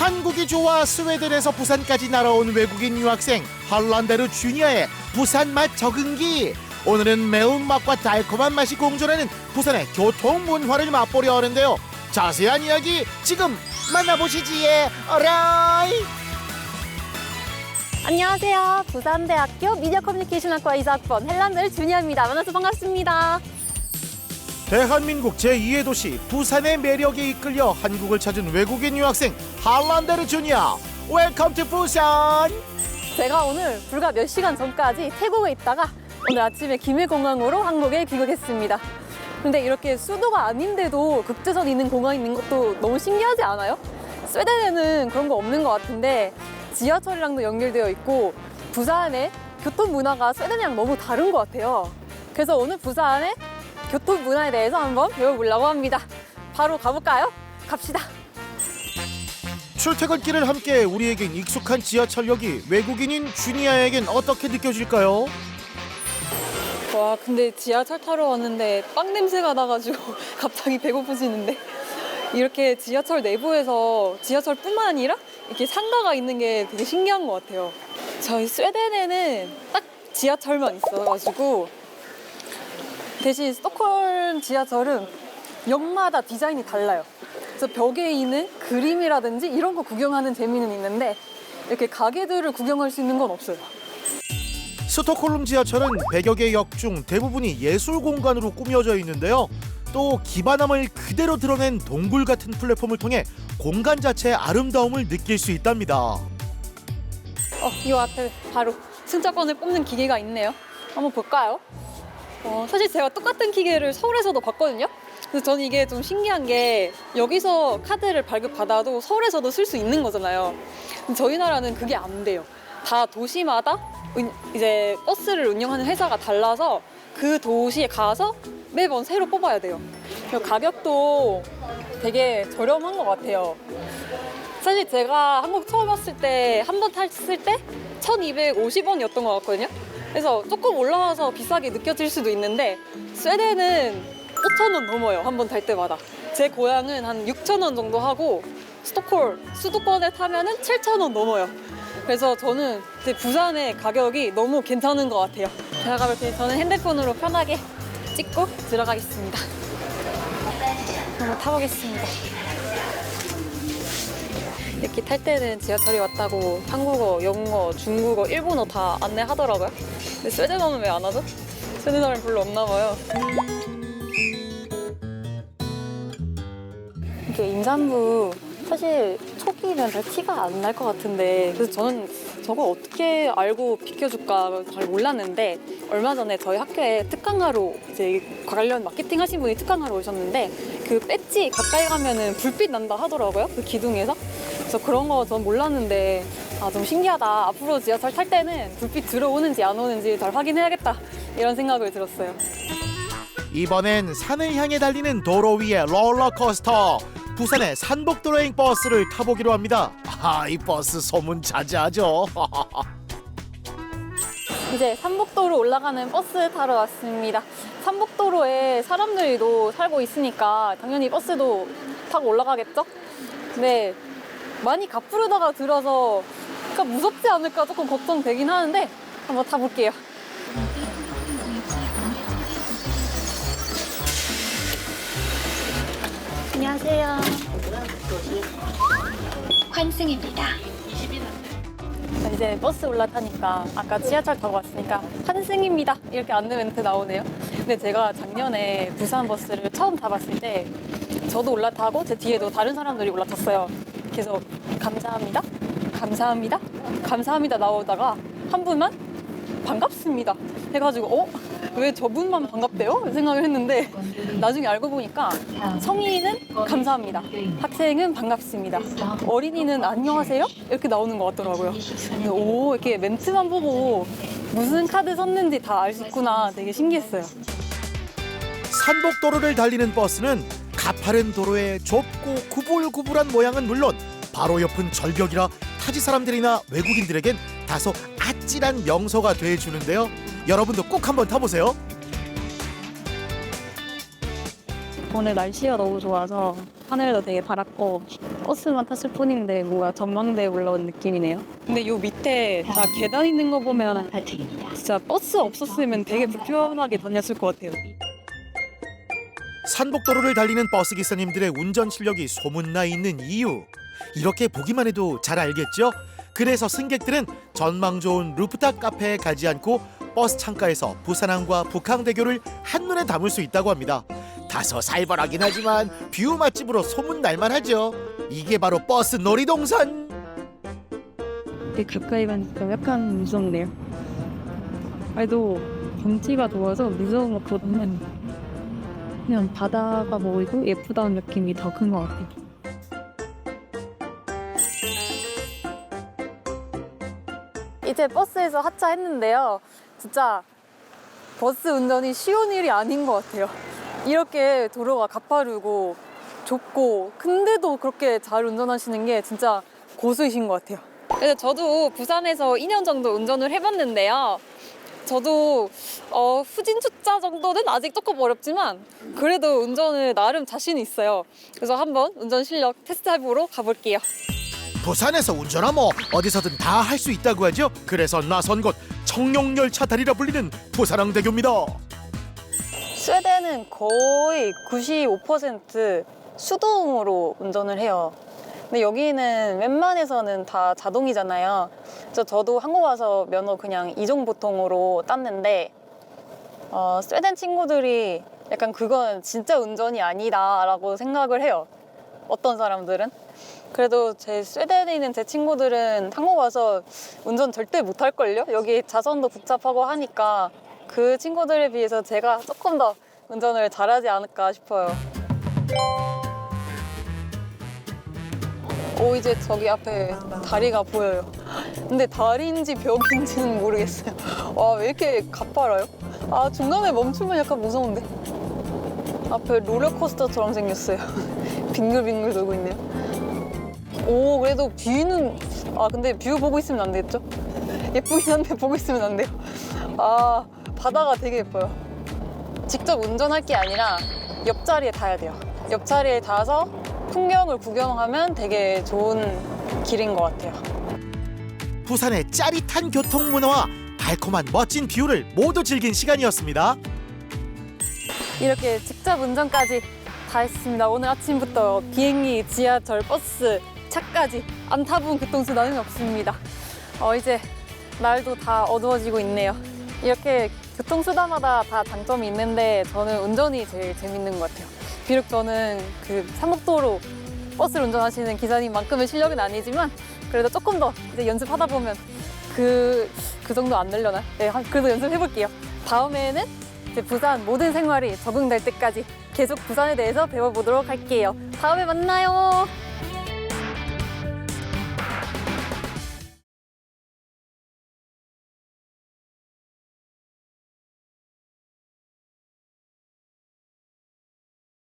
한국이 좋아 스웨덴에서 부산까지 날아온 외국인 유학생 할란데르 주니어의 부산 맛 적응기. 오늘은 매운맛과 달콤한 맛이 공존하는 부산의 교통 문화를 맛보려 하는데요. 자세한 이야기 지금 만나보시지에 어라이. 안녕하세요. 부산대학교 미디어 커뮤니케이션학과 이사학번 헬란들 주니아입니다. 만나서 반갑습니다. 대한민국 제2의 도시 부산의 매력에 이끌려 한국을 찾은 외국인 유학생 할란데르 주니어. 웰컴 투 부산. 제가 오늘 불과 몇 시간 전까지 태국에 있다가 오늘 아침에 기밀공항으로 한국에 귀국했습니다. 근데 이렇게 수도가 아닌데도 국제선 있는 공항이 있는 것도 너무 신기하지 않아요? 스웨덴에는 그런 거 없는 것 같은데 지하철이랑도 연결되어 있고 부산의 교통 문화가 스웨덴이랑 너무 다른 것 같아요. 그래서 오늘 부산의 교통 문화에 대해서 한번 배워보려고 합니다. 바로 가볼까요? 갑시다. 출퇴근길을 함께 우리에겐 익숙한 지하철역이 외국인인 주니아에겐 어떻게 느껴질까요? 와 근데 지하철 타러 왔는데 빵 냄새가 나가지고 갑자기 배고프지는데 이렇게 지하철 내부에서 지하철뿐만 아니라 이렇게 상가가 있는 게 되게 신기한 것 같아요. 저희 스웨덴에는 딱 지하철만 있어가지고 대신 스톡홀m 지하철은 역마다 디자인이 달라요. 그래서 벽에 있는 그림이라든지 이런 거 구경하는 재미는 있는데 이렇게 가게들을 구경할 수 있는 건 없어요. 스톡홀름 지하철은 100여 개 역 중 대부분이 예술 공간으로 꾸며져 있는데요. 또 기반함을 그대로 드러낸 동굴 같은 플랫폼을 통해 공간 자체의 아름다움을 느낄 수 있답니다. 어, 이 앞에 바로 승차권을 뽑는 기계가 있네요. 한번 볼까요? 어, 사실 제가 똑같은 기계를 서울에서도 봤거든요. 그래서 저는 이게 좀 신기한 게 여기서 카드를 발급받아도 서울에서도 쓸 수 있는 거잖아요. 저희 나라는 그게 안 돼요. 다 도시마다 은- 이제 버스를 운영하는 회사가 달라서 그 도시에 가서 매번 새로 뽑아야 돼요. 그리고 가격도 되게 저렴한 것 같아요. 사실 제가 한국 처음 왔을 때 한 번 탔을 때 1250원이었던 것 같거든요. 그래서 조금 올라와서 비싸게 느껴질 수도 있는데 스웨덴은 5,000원 넘어요. 한 번 탈 때마다. 제 고향은 한 6,000원 정도 하고 스톡홀 수도권에 타면은 7,000원 넘어요. 그래서 저는 제 부산의 가격이 너무 괜찮은 것 같아요. 제가 이렇게 저는 핸드폰으로 편하게 찍고 들어가겠습니다. 한번 타보겠습니다. 이렇게 탈 때는 지하철이 왔다고 한국어, 영어, 중국어, 일본어 다 안내하더라고요. 근데 스웨덴어는 왜 안 하죠? 스웨덴어는 별로 없나 봐요. 이게 임산부 사실 초기는 잘 티가 안 날 것 같은데 그래서 저는 저거 어떻게 알고 비켜줄까 잘 몰랐는데 얼마 전에 저희 학교에 특강하러 이제 관련 마케팅 하신 분이 특강하러 오셨는데 그 배지 가까이 가면은 불빛 난다 하더라고요 그 기둥에서 그래서 그런 거 전 몰랐는데 아 좀 신기하다 앞으로 지하철 탈 때는 불빛 들어오는지 안 오는지 잘 확인해야겠다 이런 생각을 들었어요. 이번엔 산을 향해 달리는 도로 위의 롤러코스터 부산의 산복도로행 버스를 타보기로 합니다. 아, 이 버스 소문 자자하죠. 이제 삼복도로 올라가는 버스 타러 왔습니다. 삼복도로에 사람들도 살고 있으니까 당연히 버스도 타고 올라가겠죠? 근데 많이 가푸르다가 들어서 약간 무섭지 않을까 조금 걱정되긴 하는데 한번 타볼게요. 안녕하세요. 환승입니다. 이제 버스 올라타니까 아까 지하철 타고 왔으니까 환승입니다 이렇게 안내 멘트 나오네요. 근데 제가 작년에 부산 버스를 처음 타봤을 때 저도 올라타고 제 뒤에도 다른 사람들이 올라탔어요. 그래서 감사합니다, 감사합니다, 감사합니다 나오다가 한 분만 반갑습니다 해가지고 어? 왜 저분만 반갑대요? 생각을 했는데 나중에 알고 보니까 성인은 감사합니다. 학생은 반갑습니다. 어린이는 안녕하세요? 이렇게 나오는 것 같더라고요. 오, 이렇게 멘트만 보고 무슨 카드 썼는지 다 알 수 있구나. 되게 신기했어요. 산복도로를 달리는 버스는 가파른 도로의 좁고 구불구불한 모양은 물론 바로 옆은 절벽이라 타지 사람들이나 외국인들에겐 다소 아찔한 명소가 돼주는데요. 여러분도 꼭 한번 타보세요. 오늘 날씨가 너무 좋아서 하늘도 되게 파랗고 버스만 탔을 뿐인데 뭔가 전망대에 올라온 느낌이네요. 근데 요 밑에 다 계단 있는 거 보면 진짜 버스 없었으면 되게 불편하게 다녔을 것 같아요. 산복도로를 달리는 버스 기사님들의 운전 실력이 소문나 있는 이유 이렇게 보기만 해도 잘 알겠죠? 그래서 승객들은 전망 좋은 루프탑 카페에 가지 않고 버스 창가에서 부산항과 북항대교를 한눈에 담을 수 있다고 합니다. 다소 살벌하긴 하지만 뷰 맛집으로 소문 날만 하죠. 이게 바로 버스 놀이동산. 되게 가까이 가니까 약간 무섭네요. 그래도 경치가 좋아서 무서운 것보다는 그냥 바다가 보이고 예쁘다는 느낌이 더 큰 것 같아요. 이제 버스에서 하차했는데요. 진짜 버스 운전이 쉬운 일이 아닌 것 같아요. 이렇게 도로가 가파르고 좁고 근데도 그렇게 잘 운전하시는 게 진짜 고수이신 것 같아요. 그래서 저도 부산에서 2년 정도 운전을 해봤는데요. 저도 어, 후진 주자 정도는 아직 조금 어렵지만 그래도 운전을 나름 자신이 있어요. 그래서 한번 운전 실력 테스트해보러 가볼게요. 부산에서 운전하면 어디서든 다 할 수 있다고 하죠. 그래서 나선 곳 청룡열차 다리라 불리는 부산항대교입니다. 스웨덴은 거의 95% 수동으로 운전을 해요. 근데 여기는 웬만해서는 다 자동이잖아요. 그래서 저도 한국 와서 면허 그냥 이종 보통으로 땄는데 어, 스웨덴 친구들이 약간 그건 진짜 운전이 아니다라고 생각을 해요. 어떤 사람들은. 그래도 제 스웨덴에 있는 제 친구들은 한국 와서 운전 절대 못할걸요? 여기 자선도 복잡하고 하니까 그 친구들에 비해서 제가 조금 더 운전을 잘하지 않을까 싶어요. 오, 이제 저기 앞에 다리가 보여요. 근데 다리인지 벽인지는 모르겠어요. 와, 왜 이렇게 가파라요? 아, 중간에 멈추면 약간 무서운데? 앞에 롤러코스터처럼 생겼어요. 빙글빙글 돌고 있네요. 오, 그래도 뷰는, 아, 근데 뷰 보고 있으면 안 되겠죠? 예쁘긴 한데 보고 있으면 안 돼요. 아, 바다가 되게 예뻐요. 직접 운전할 게 아니라 옆자리에 타야 돼요. 옆자리에 타서 풍경을 구경하면 되게 좋은 길인 것 같아요. 부산의 짜릿한 교통 문화와 달콤한 멋진 뷰를 모두 즐긴 시간이었습니다. 이렇게 직접 운전까지 다 했습니다. 오늘 아침부터 비행기, 지하철, 버스, 차까지 안 타본 교통수단은 없습니다. 어, 이제 날도 다 어두워지고 있네요. 이렇게 교통수단마다 다 장점이 있는데 저는 운전이 제일 재밌는 것 같아요. 비록 저는 그 삼목도로 버스를 운전하시는 기사님만큼의 실력은 아니지만 그래도 조금 더 이제 연습하다 보면 그, 그 정도 안 늘려나? 네, 한- 그래도 연습해볼게요. 다음에는 이제 부산 모든 생활이 적응될 때까지 계속 부산에 대해서 배워보도록 할게요. 다음에 만나요.